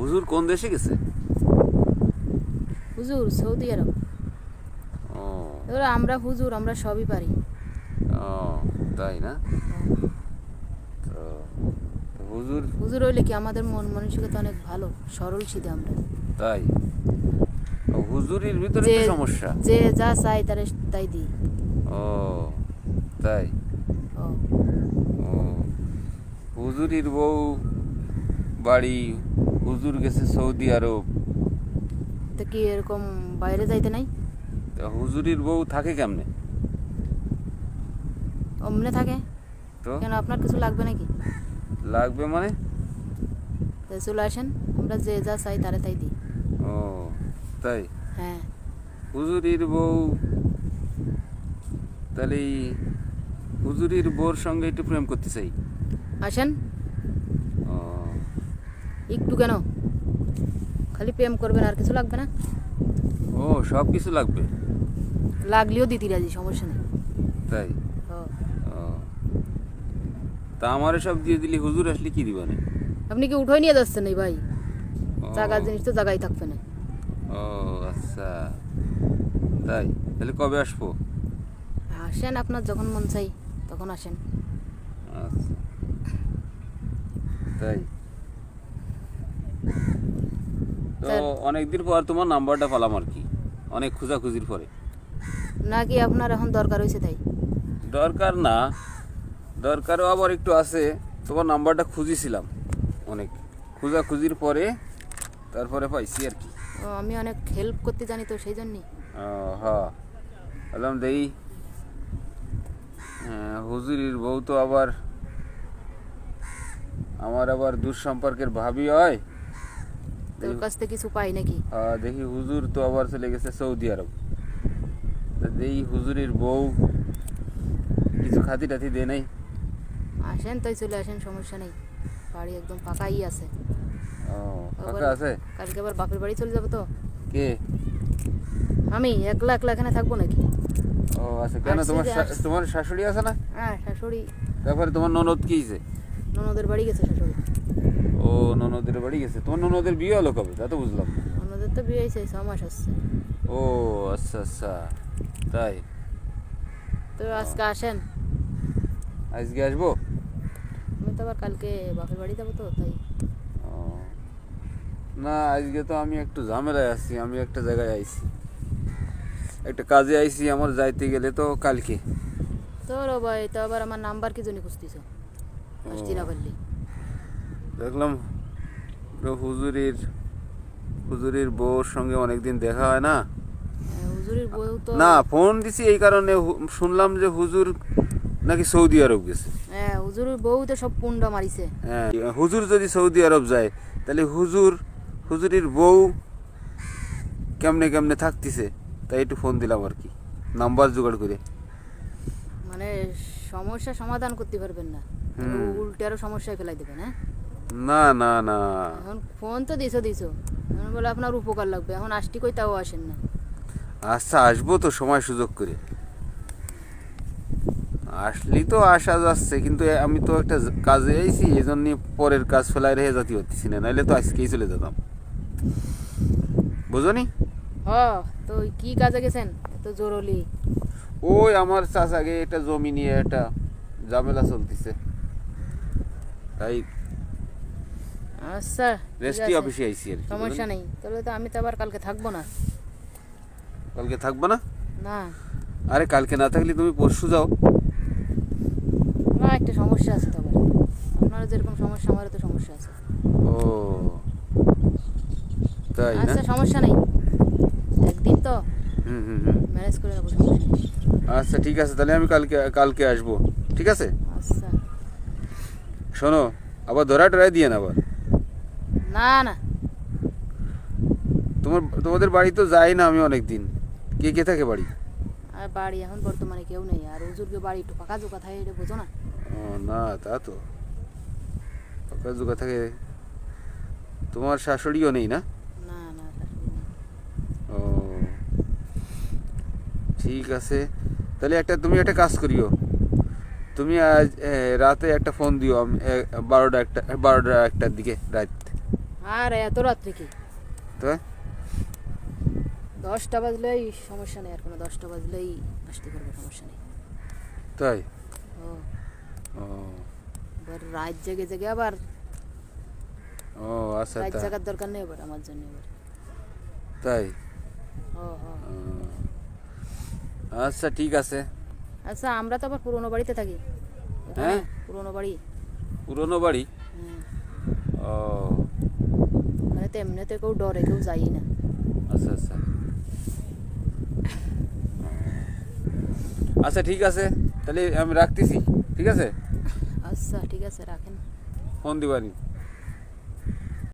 হুজুর কোন দেশে গেছে? হুজুর সৌদি আরব। ও। এবার আমরা হুজুর আমরা সবই পারি। ও তাই না? তো হুজুর হুজুর হইলে কি আমাদের মন মানসিকতা অনেক ভালো? সরল সিধে আমরা। তাই? ও, হুজুরির ভিতরে তো সমস্যা। যে যা চাই তারে তাই দিই। ও তাই? ও। ও হুজুরির বউ বাড়ি হুজুর গেছে সৌদি আরব। তো কি এরকম বাইরে যাইতে নাই? তা হুজুরির বউ থাকে কেমনে? অমনে থাকে? তো? কেন আপনার কিছু লাগবে নাকি? লাগবে মানে? তো চলে আসেন আমরা যে যা চাই তারে তাই দিই। ও তাই? হ্যাঁ। হুজুরির বউ তাহলে এই হুজুরির বউর সঙ্গে একটু প্রেম করতে চাই। আসেন। একটু কেন? খালি প্রেম করবেন আর কিছু লাগবে না? ও সব কিছু লাগবে? লাগলেও দিতি রাজি সমস্যা নেই। তাই? তা আমার সব দিয়ে দিলি হুজুর আসলে কি দিবানে? আপনি কি উঠোই নিয়ে যাচ্ছেন এই ভাই? ও, জায়গার জিনিস তো জায়গায় থাকবে না। ও আচ্ছা। তাই? তাহলে কবে আসব? আসেন আপনার যখন মন চাই তখন আসেন। আচ্ছা। তাই? তো। অনেকদিন পর তোমার নাম্বারটা পেলাম আর কি। অনেক খোঁজাখুঁজির পরে। নাকি আপনার এখন দরকার হয়েছে তাই? দরকার না। দরকারও আবার একটু আছে। তোমার নাম্বারটা খুঁজেছিলাম অনেক। খোঁজাখুঁজির পরে তারপরে পাইছি আর কি। আমি অনেক হেল্প করতে জানি তো সেই জন্যই হ্যাঁ। বললাম দেই। হুজুরির বউ তো আবার আমার আবার দূর সম্পর্কের ভাবি হয়। তোর কাছ থেকে কিছু পাই নাকি? দেখি হুজুর তো আবার চলে গেছে সৌদি আরব। দেই হুজুরির বউ কিছু খাতি টাতি দে নাই। আসেন তাই চলে আসেন সমস্যা নেই। বাড়ি একদম ফাঁকাই আছে। আবার- আছে? কালকে আবার বাপের বাড়ি চলে যাব তো। কে? আমি একলা একলা এখানে থাকব নাকি? ও আচ্ছা কেন? তোমার। তোমার শাশুড়ি আছে না? হ্যাঁ শাশুড়ি। তারপরে তোমার ননদ কি হয়েছে ননদের বাড়ি গেছে শাশুড়ি। ও ননদের বাড়ি গেছে। তোমার ননদের বিয়ে হলো কবে? তা তো বুঝলাম। ননদের তো বিয়ে হয়েছে ছ মাস হচ্ছে। ও আচ্ছা আচ্ছা। তাই? তো আজকে আসেন? আজকে আসব? আমি তো আবার কালকে বাপের বাড়ি যাব তো তাই। না আজকে তো আমি একটু ঝামেলায় আছি আমি একটা জায়গায় আইছি। একটা কাজে আইছি আমার যাইতে গেলে তো কালকে। তোর ভাই তো আবার আমার নাম্বার কি জন্য খুঁজতিস আসছি না পারলি দেখলাম হুজুরির হুজুরির বউর সঙ্গে অনেকদিন দেখা হয় না? হ্যাঁ, বউ তো না ফোন দিছি এই কারণে শুনলাম যে হুজুর নাকি সৌদি আরব গেছে। হ্যাঁ হুজুরের বউ তো সব পুন্ডা মারিছে। হ্যাঁ হুজুর যদি সৌদি আরব যায় তাহলে হুজুর হুজুরির বউ কেমনে কেমনে থাকতিছে? তাই একটু ফোন দিলাম আর কি নাম্বার জোগাড় করে। মানে সমস্যা সমাধান করতে পারবেন না। উল্টে আরও সমস্যায় ফেলাই দেবেন হ্যাঁ? না না না। এখন ফোন তো দিছো দিছো। এখন বলে আপনার উপকার লাগবে। এখন আসটি কই তাও আসেন না। আচ্ছা আসব তো সময় সুযোগ করে। আসলেই তো আসা যাচ্ছে কিন্তু আমি তো একটা কাজে আইছি এই জন্য পরের কাজ ফেলাই রেখে জাতি হচ্ছি না নাহলে তো আজকেই চলে যেতাম। বুঝনি? হ তো কি কাজে গেছেন? এত জরুরি। ওই আমার চাচাকে একটা জমি নিয়ে একটা ঝামেলা চলতেছে। তাই আচ্ছা রেস্টি অফিসে আইছি আর সমস্যা? নেই তাহলে তো আমি তো আবার কালকে থাকব না। কালকে থাকবা না? না। আরে কালকে না থাকলে তুমি পরশু যাও। না একটা সমস্যা আছে তো আবার। আপনারও যেরকম সমস্যা আমারও তো সমস্যা আছে। ও তাই না? আচ্ছা সমস্যা নেই। একদিন তো হুম হুম হুম। ম্যানেজ করে নেব সমস্যা আচ্ছা ঠিক আছে তাহলে আমি কালকে কালকে আসব। ঠিক আছে? আচ্ছা। শোনো আবার ধরা টরা দিয়ে না আবার। না না তোমার তোমাদের বাড়ি তো যাই না আমি অনেক দিন কে কে থাকে বাড়ি? আর বাড়ি এখন বর্তমানে কেউ নেই। আর হুজুরকে বাড়ি একটু ফাঁকা জোকা থাকে এটা বোঝো না। ও না তা তো। ফাঁকা জোগা থাকে। তোমার শাশুড়িও নেই না? না না ও ঠিক আছে। তাহলে একটা তুমি একটা কাজ করিও। তুমি আজ রাতে একটা ফোন দিও আমি বারোটা একটা বারোটা একটার দিকে রাত। আর এত রাত্রে কি? তো? দশটা বাজলেই সমস্যা নেই আর কোনো দশটা বাজলেই আসতে পারবে সমস্যা নেই। তাই? ও। ও। এবার রাত জেগে জেগে আবার ও আচ্ছা রাত জাগার দরকার নেই এবার আমার জন্য এবার। তাই? ও। আচ্ছা ঠিক আছে। আচ্ছা আমরা তো আবার পুরোনো বাড়িতে থাকি। হ্যাঁ? পুরোনো বাড়ি। পুরনো বাড়ি। ও। তো এমনিতে কেউ ডরে কেউ যাই না আচ্ছা আচ্ছা আচ্ছা ঠিক আছে তাহলে আমি রাখতেছি ঠিক আছে আচ্ছা ঠিক আছে রাখেন ফোন দিবানি